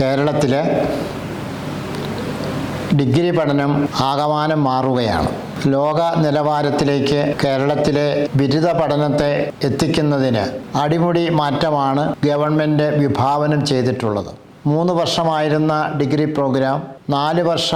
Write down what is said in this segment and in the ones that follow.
കേരളത്തിൽ ഡിഗ്രി പഠനം ആകമാനം മാറുകയാണ്. ലോക നിലവാരത്തിലേക്ക് കേരളത്തിലെ ബിരുദ പഠനത്തെ എത്തിക്കുന്നതിന് അടിമുടി മാറ്റമാണ് ഗവൺമെന്റ് വിഭാവനം ചെയ്തിട്ടുള്ളത്. മൂന്ന് വർഷമായിരുന്ന ഡിഗ്രി പ്രോഗ്രാം നാല് വർഷ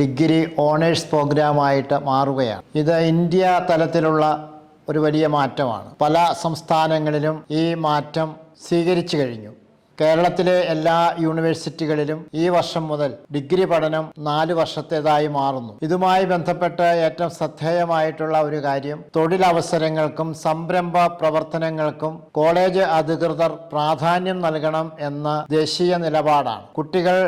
ഡിഗ്രി ഓണേഴ്സ് പ്രോഗ്രാമായിട്ട് മാറുകയാണ്. ഇത് ഇന്ത്യ തലത്തിലുള്ള ഒരു വലിയ മാറ്റമാണ്. പല സംസ്ഥാനങ്ങളിലും ഈ മാറ്റം സ്വീകരിച്ചു കഴിഞ്ഞു. കേരളത്തിലെ എല്ലാ യൂണിവേഴ്സിറ്റികളിലും ഈ വർഷം മുതൽ ഡിഗ്രി പഠനം നാല് വർഷത്തേതായി മാറുന്നു. ഇതുമായി ബന്ധപ്പെട്ട് ഏറ്റവും ശ്രദ്ധേയമായിട്ടുള്ള ഒരു കാര്യം തൊഴിലവസരങ്ങൾക്കും സംരംഭ പ്രവർത്തനങ്ങൾക്കും കോളേജ് അധികൃതർ പ്രാധാന്യം നൽകണം എന്ന ദേശീയ നിലപാടാണ്. കുട്ടികൾ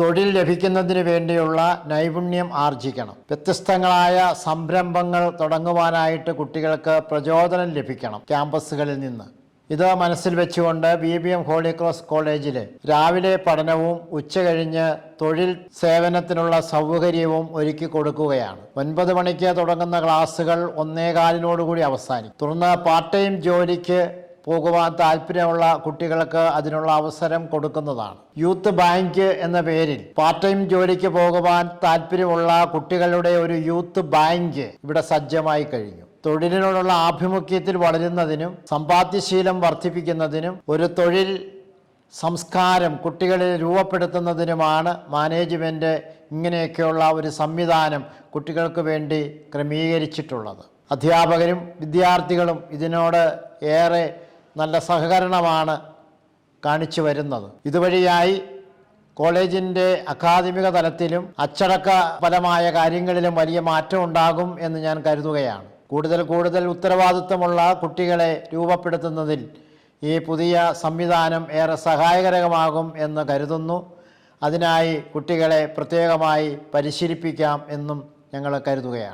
തൊഴിൽ ലഭിക്കുന്നതിന് വേണ്ടിയുള്ള നൈപുണ്യം ആർജിക്കണം. വ്യത്യസ്തങ്ങളായ സംരംഭങ്ങൾ തുടങ്ങുവാനായിട്ട് കുട്ടികൾക്ക് പ്രചോദനം ലഭിക്കണം ക്യാമ്പസുകളിൽ നിന്ന്. ഇത് മനസ്സിൽ വെച്ചുകൊണ്ട് B B M Holy Cross കോളേജിൽ രാവിലെ പഠനവും ഉച്ചകഴിഞ്ഞ് തൊഴിൽ സേവനത്തിനുള്ള സൗകര്യവും ഒരുക്കി കൊടുക്കുകയാണ്. ഒൻപത് മണിക്ക് തുടങ്ങുന്ന ക്ലാസ്സുകൾ ഒന്നേകാലിനോടുകൂടി അവസാനിക്കും. തുടർന്ന് പാർട്ട് ടൈം ജോലിക്ക് പോകുവാൻ താല്പര്യമുള്ള കുട്ടികൾക്ക് അതിനുള്ള അവസരം കൊടുക്കുന്നതാണ്. യൂത്ത് ബാങ്ക് എന്ന പേരിൽ പാർട്ട് ടൈം ജോലിക്ക് പോകുവാൻ താല്പര്യമുള്ള കുട്ടികളുടെ ഒരു യൂത്ത് ബാങ്ക് ഇവിടെ സജ്ജമായി കഴിഞ്ഞു. തൊഴിലിനോടുള്ള ആഭിമുഖ്യത്തിൽ വളരുന്നതിനും സമ്പാദ്യശീലം വർദ്ധിപ്പിക്കുന്നതിനും ഒരു തൊഴിൽ സംസ്കാരം കുട്ടികളിൽ രൂപപ്പെടുത്തുന്നതിനുമാണ് മാനേജ്മെന്റ് ഇങ്ങനെയൊക്കെയുള്ള ഒരു സംവിധാനം കുട്ടികൾക്ക് വേണ്ടി ക്രമീകരിച്ചിട്ടുള്ളത്. അധ്യാപകരും വിദ്യാർത്ഥികളും ഇതിനോട് ഏറെ നല്ല സഹകരണമാണ് കാണിച്ചു വരുന്നത്. ഇതുവഴിയായി കോളേജിന്റെ അക്കാദമിക തലത്തിലും അച്ചടക്കപരമായ കാര്യങ്ങളിലും വലിയ മാറ്റം ഉണ്ടാകും എന്ന് ഞാൻ കരുതുകയാണ്. കൂടുതൽ കൂടുതൽ ഉത്തരവാദിത്വമുള്ള കുട്ടികളെ രൂപപ്പെടുത്തുന്നതിൽ ഈ പുതിയ സംവിധാനം ഏറെ സഹായകരമാകും എന്ന് കരുതുന്നു. അതിനായി കുട്ടികളെ പ്രത്യേകമായി പരിശീലിപ്പിക്കാം എന്നും ഞങ്ങൾ കരുതുകയാണ്.